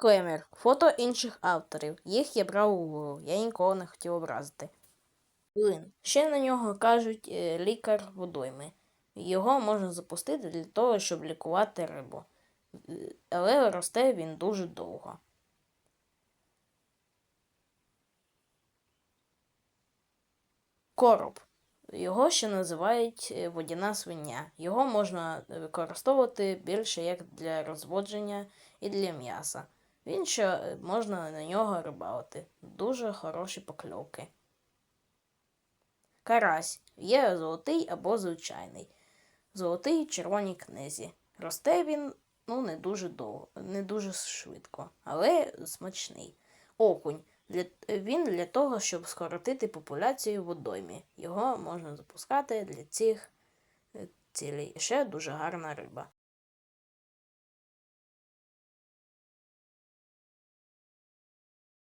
Клеймер. Фото інших авторів. Їх я брав у Google. Я нікого не хотів образити. Блин. Ще на нього кажуть е, лікар водойми. Його можна запустити для того, щоб лікувати рибу. Е, Але росте він дуже довго. Короб. Його ще називають е, водяна свиня. Його можна використовувати більше як для розводження і для м'яса. Він ще е, можна на нього рибалити. Дуже хороші покльовки. Карась. Є золотий або звичайний. Золотий червоній книзі. Росте він ну, не дуже довго, не дуже швидко, але смачний. Окунь. Для, він для того, щоб скоротити популяцію в водоймі. Його можна запускати для цих е, цілей. Ще дуже гарна риба.